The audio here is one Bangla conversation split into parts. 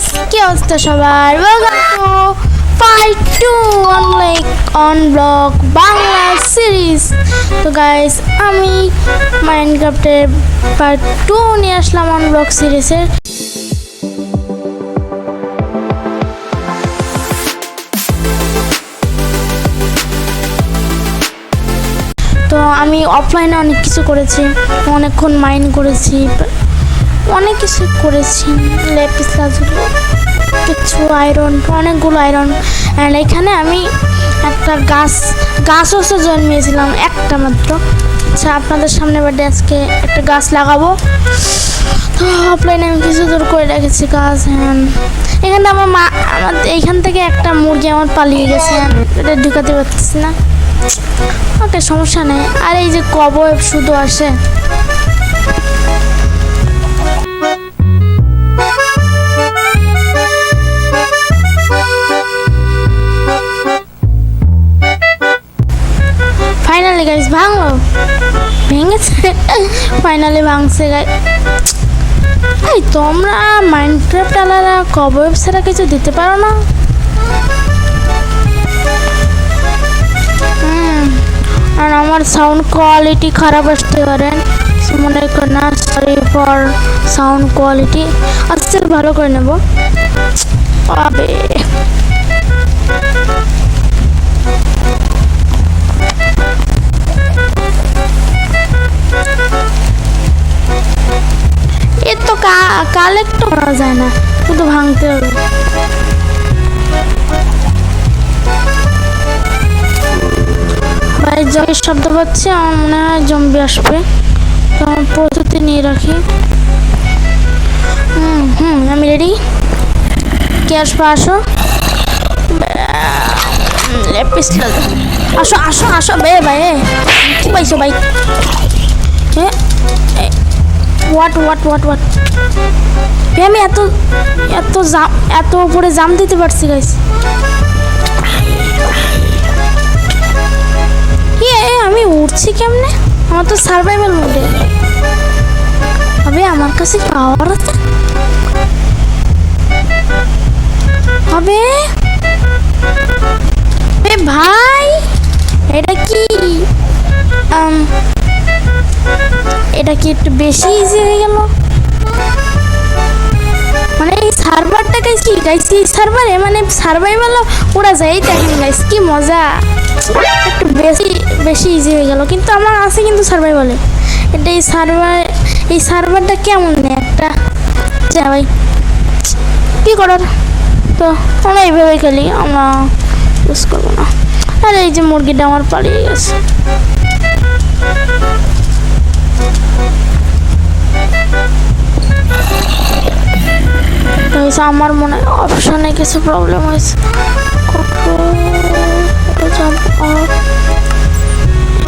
গাইস কি অবস্থা সবার? Welcome part two on like on blog Bangla series তো গাইস আমি মাইনক্রাফটের পার্ট টু নিয়ে আসলাম অন ব্লগ সিরিজের তো আমি অফলাইনে অনেক কিছু করেছি, অনেকক্ষণ মাইন্ড করেছি অনেক কিছু করেছি। লেপিস লাজুলি কিছু আয়রন অনেকগুলো আয়রন অ্যান্ড এখানে আমি একটা গাছ গাছ হচ্ছে জন্মিয়েছিলাম, একটা মাত্র। আচ্ছা আপনাদের সামনে বাড়ি আজকে একটা গাছ লাগাবো। তো অফলাইনে আমি কিছু দূর করে রেখেছি গাছ হ্যাঁ এখানে আমার মা, আমার এইখান থেকে একটা মুরগি আমার পালিয়ে গেছে এটা ঢুকাতে পারতেছি না। ওকে, সমস্যা নেই। আর এই যে কবয় শুধু আসে ফাইনালি গাইস ভাঙলো ভেঙেছে ফাইনালি ভাঙছে গাই এই তোমরা মাইনক্রাফট আলাদা কবয়েব ছাড়া কিছু দিতে পারো না? আর আমার সাউন্ড কোয়ালিটি খারাপ আসতে পারে। So, মনে করেন না সরি ফর সাউন্ড কোয়ালিটি আস্তে ভালো করে নেব। আবে। কালেক্ট করা যায় না, শুধু ভাঙতে হবে। বাইরের জলের শব্দ পাচ্ছি, আমার মনে হয় জম্বি আসবে। তো আমার প্রস্তুতি নিয়ে রাখি। হুম হুম, আমি রেডি কে আসবে? আসো। আসো আসো আসো, বে ভাই কি পাইছো, ভাই? হোয়াট হোয়াট হোয়াট হোয়াট আমি এত এত জাম, এত উপরে জাম দিতে পারছি গাইস এ আমি উঠছি কেমনে? আমার তো সার্ভাইভাল মোডে হবে আমার কাছে পাওয়ার আছে। হবে এ, ভাই, এটা কি? এটা কি একটু বেশি ইজি হয়ে গেল? মানে এই সার্ভারটা গাইস এই সার্ভারে মানে সার্ভাই সার্ভাইভাল ওরা যায় দেখেন গাইস কি মজা। একটু বেশি বেশি ইজি হয়ে গেল। কিন্তু আমার আছে কিন্তু সার্ভাইভালে এটা এই সার্ভার এই সার্ভারটা কেমন নেই একটা? যা ভাই। কী করার? তো আমরা এইভাবে খেলি, আমরা ইউজ করব না। আর এই যে মুরগিটা আমার পালিয়ে গেছে। গাইস আমার মনে হয় অপশনে কিছু প্রবলেম হয়েছে।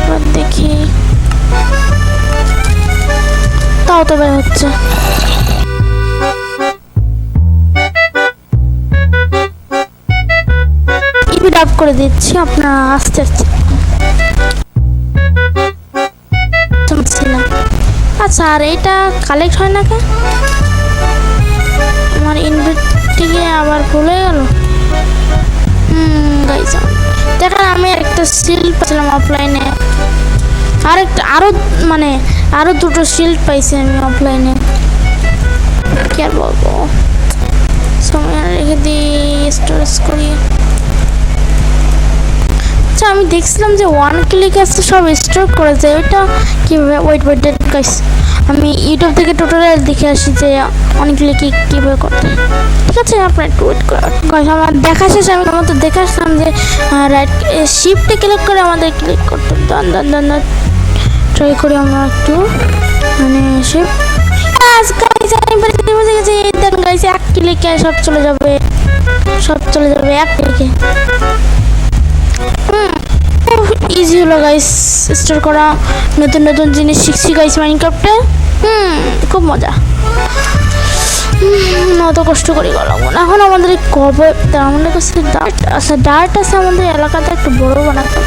এবার দেখি। তাও তো বের হচ্ছে। আপ করে দিচ্ছি আপনার আস্তে আস্তে। আচ্ছা আর এটা কালেক্ট হয় না কে আমার ইনভিট আবার ভুলে গেল? গাইজ দেখেন, আমি একটা শিল্ড পাইছিলাম অফলাইনে আর একটা আরও মানে আরও দুটো শিল্ড পাইছি আমি অফলাইনে কি আর বলব? সময় রেখে দিই স্টোরেজ করি। আমি দেখছিলাম যে ওয়ান ক্লিক আছে, সব স্টোর করেছে। ওইটা কীভাবে? ওয়েট ওয়েট ডেট গাইস আমি ইউটিউব থেকে টোটোরিয়াল দেখে আসি যে অনেক ক্লিকে কীভাবে করতে ঠিক আছে, আপনার একটু ওয়েট করে গাইস আমার দেখা শেষে, আমি আমার তো দেখে আসলাম যে রাইট শিফটে ক্লিক করে আমাদের ক্লিক করতে। দান দান দান ট্রাই করি আমরা একটু। মানে শিফট এক ক্লিকে সব চলে যাবে। সব চলে যাবে, এক ক্লিকে ইজি হলো গাইস স্টোর করা। নতুন নতুন জিনিস শিখছি গাইস মাইনক্রাফটে হুম, খুব মজা। অত কষ্ট করি গেলাম এখন আমাদের কবে আমাদের কাছে ডার্ট আচ্ছা ডার্ট আছে আমাদের এলাকাতে একটু বড় বানাতে।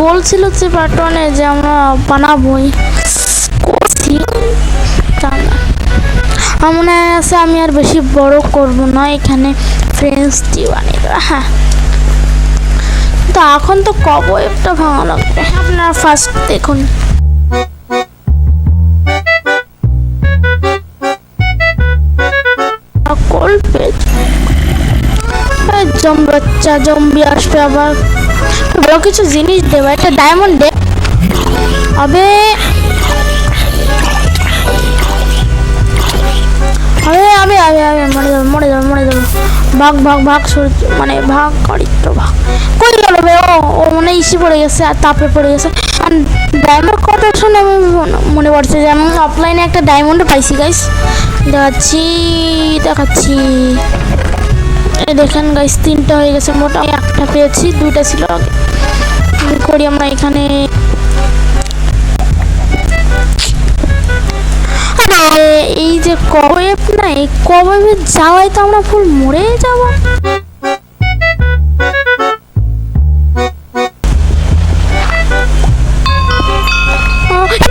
গোল ছিল যে পার্টনে যে আমরা বানাবোই। করছি। আমার মনে আছে, আমি আর বেশি বড় করব না। এখানে ফ্রেন্ডস দিয়ে বানিয়ে হ্যাঁ। তো এখন তো কব একটা ভাঙা লাগবে। আপনারা ফার্স্ট দেখুন। সকল পেজ। জম বাচ্চা, জম্বি আসবে আবার। বড় কিছু জিনিস দেবো ডায়মন্ড দে। আবে। আবে আবে আবে আবে, মরে যাবে মরে যাবে মরে যাবে। ভাগ ভাগ ভাগ, সূর্য মানে ভাগ করিত্র ভাগ। কই গেল বে? ও ও মনে ইসি পড়ে গেছে, আর তাপে পড়ে গেছে। আর ডায়মন্ড কথা শুনে আমি মনে- পড়ছে যে আমি অফলাইনে একটা ডায়মন্ড পাইছি গাইস দেখাচ্ছি দেখাচ্ছি। দেখেন গাইস তিনটা হয়ে গেছে। মোটা একটা পেয়েছি, দুইটা ছিল আগে। করি আমরা এখানে যে কবেব না এই কবেবের যাওয়ায় তো আমরা ফুল মরে যাব।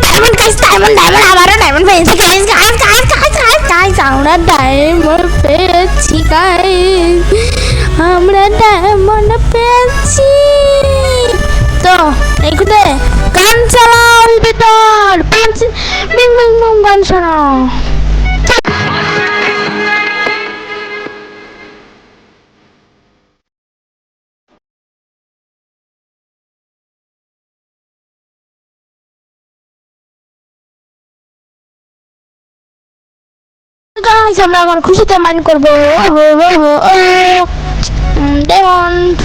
ডায়মন্ড গাইস ডায়মন্ড ডায়মন্ড আবারও ডায়মন্ড পেয়েছি guys guys guys guys guys guys আমরা ডায়মন্ড পেয়েছি গাইস আমরা ডায়মন্ড গাইস আমরা এখন খুশিতে মাইন করব ডায়মন্ড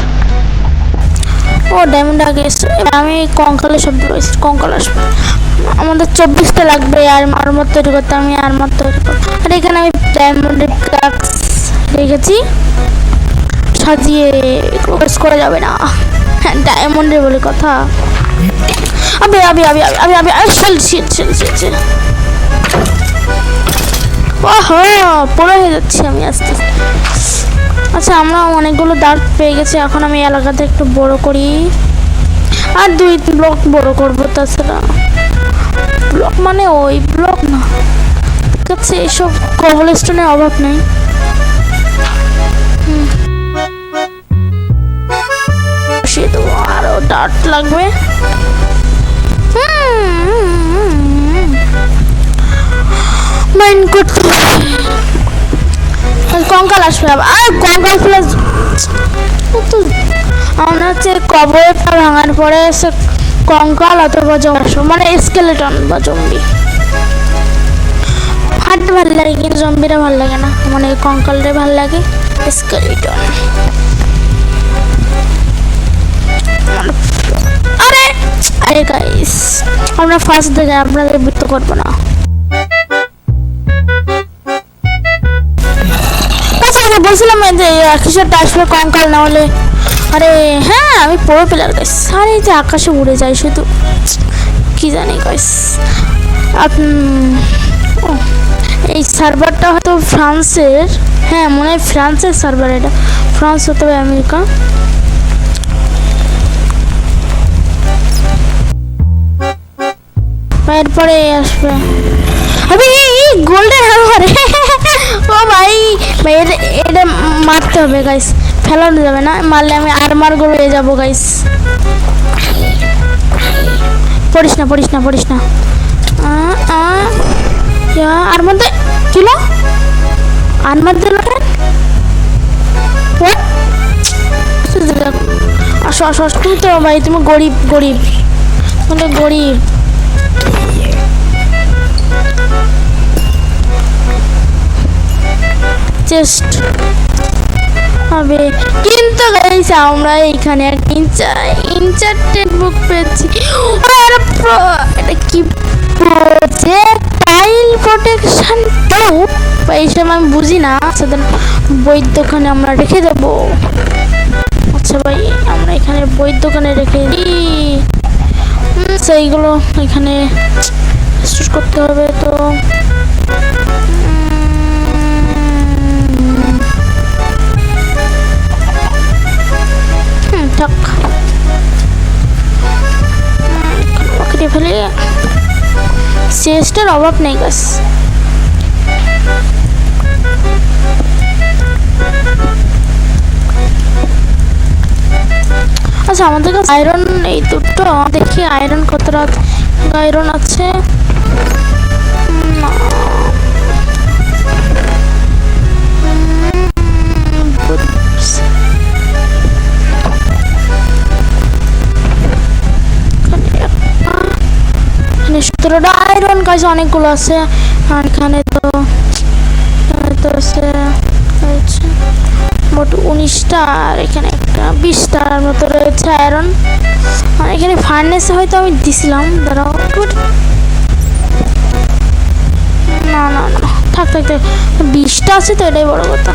ও ডায়মন্ড আগে আমি কঙ্কালে পেয়েছি কঙ্কাল আমাদের চব্বিশটা লাগবে আর আরমার তৈরি করতে আমি আরমার তৈরি আর এখানে আমি ডায়মন্ডের কাক্স রেখেছি সাজিয়ে করা যাবে না হ্যাঁ ডায়মন্ডের বলে কথা আবে আবে আবে আবে আবে আবে পড়ে হয়ে যাচ্ছি আমি আস্তে আচ্ছা আমরা অনেকগুলো দাঁত পেয়ে গেছি, এখন আমি এলাকাতে একটু বড় করি। আর দুই ব্লক বড় করব তাছাড়া। ব্লক মানে ওই ব্লক না। ঠিক আছে এইসব কবল স্টোনের অভাব নেই। হুম। বসিয়ে দেবো আরও ডাট লাগবে। মাইন্ড হবে। আর কঙ্কাল আবার। আর কঙ্কাল প্লাস আমরা হচ্ছে কবরটা ভাঙার পরে কঙ্কাল অথবা মানে স্কেলেটন বা জম্বি। হাট ভালো লাগে, কিন্তু জম্বিরা ভালো লাগে না। মানে কঙ্কালটা ভালো লাগে স্কেলেটন আরে আরে গাইস আমরা ফার্স্ট দেখে আপনাদের বৃত্ত করব না। আমি বলছিলাম যে কিসেরটা আসবে কঙ্কাল না হলে আরে হ্যাঁ আমি পুরো প্লেয়ার গাইস আরে যে আকাশে উড়ে যায় শুধু। কি জানি গাইস এই সার্ভারটা হয়তো ফ্রান্সের হ্যাঁ মনে হয় ফ্রান্সের সার্ভার এটা। ফ্রান্স হতে হবে আমেরিকা। এরপরে আসবে। আবে এই গোল্ডেন হারবার ও ভাই ভাই এটা এটা মারতে হবে গাইস ফেলানো যাবে না, মারলে আমি আর মার করে যাব গাইস পড়িস না পড়িস না পড়িস না। আর মধ্যে কিলো আর মধ্যে আসো আসো তুমি তো ভাই, তুমি গরিব গরিব। তুমি গরিব। চেস্ট হবে। কিন্তু গাইস আমরা এখানে এক ইঞ্চার ইঞ্চারটেড বুক পেয়েছি। এটা কি প্রোজেক্টাইল প্রোটেকশন টু এইসব আমি বুঝি না। সেদিন বইয়ের দোকানে আমরা রেখে দেবো। আচ্ছা ভাই, আমরা এখানে বইয়ের দোকানে রেখে দিই। সেইগুলো এখানে স্টোর করতে হবে তো। কেটে ফেলে চেষ্টার অভাব নেই গাছ আচ্ছা আমাদের কাছে আয়রন এই দুটো। দেখি আয়রন কতটা আয়রন আছে। না এখানে আয়রন কাজ অনেকগুলো আছে। আর এখানে তো মোট উনিশটা, আর এখানে একটা বিশটার মতো রয়েছে আয়রন আর এখানে ফার্নেসে হয়তো আমি দিছিলাম, দাঁড়াও না না না, থাক থাক থাক, বিশটা আছে তো, এটাই বড় কথা।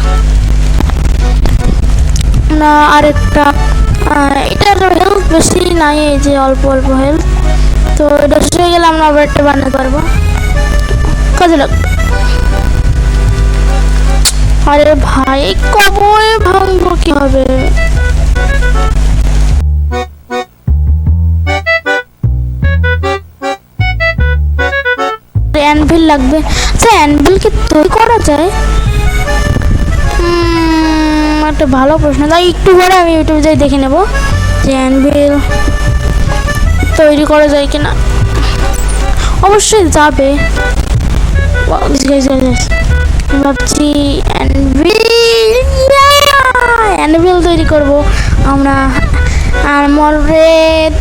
না, আরেকটা এটার হেলথ বেশি নাই, এই যে অল্প অল্প হেলথ তো এটা শেষ হয়ে গেলে আমরা আবার একটা বানাতে পারব। কাজে লাগবে আরে ভাই কবে ভাঙবো কি হবে অ্যানভিল লাগবে। আচ্ছা অ্যানভিল কি তৈরি করা যায়? একটা ভালো প্রশ্ন। তাই একটু পরে আমি ইউটিউবে যাই দেখে নেব যে অ্যানভিল তৈরি করা যায় কিনা? অবশ্যই যাবে। ভাবছি অ্যানভিল তৈরি করব। আমরা আর্মরে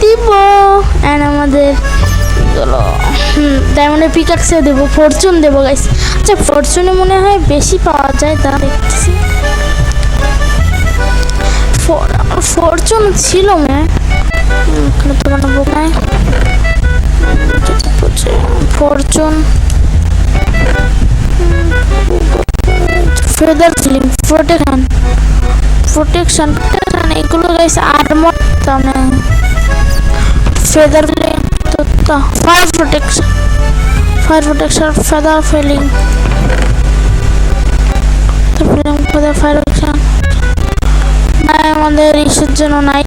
দিব। অ্যান্ড আমাদের ডায়মন্ডের পিকাক্সে দেবো। ফরচুন দেবো গাইস আচ্ছা ফরচুনে মনে হয় বেশি পাওয়া যায় তা দেখতেছি। ফরচুন ছিল মে এখানে তো নাই Fortune fire protection fire protection feather filling feather fire protection আমাদের ইসের জন্য নাই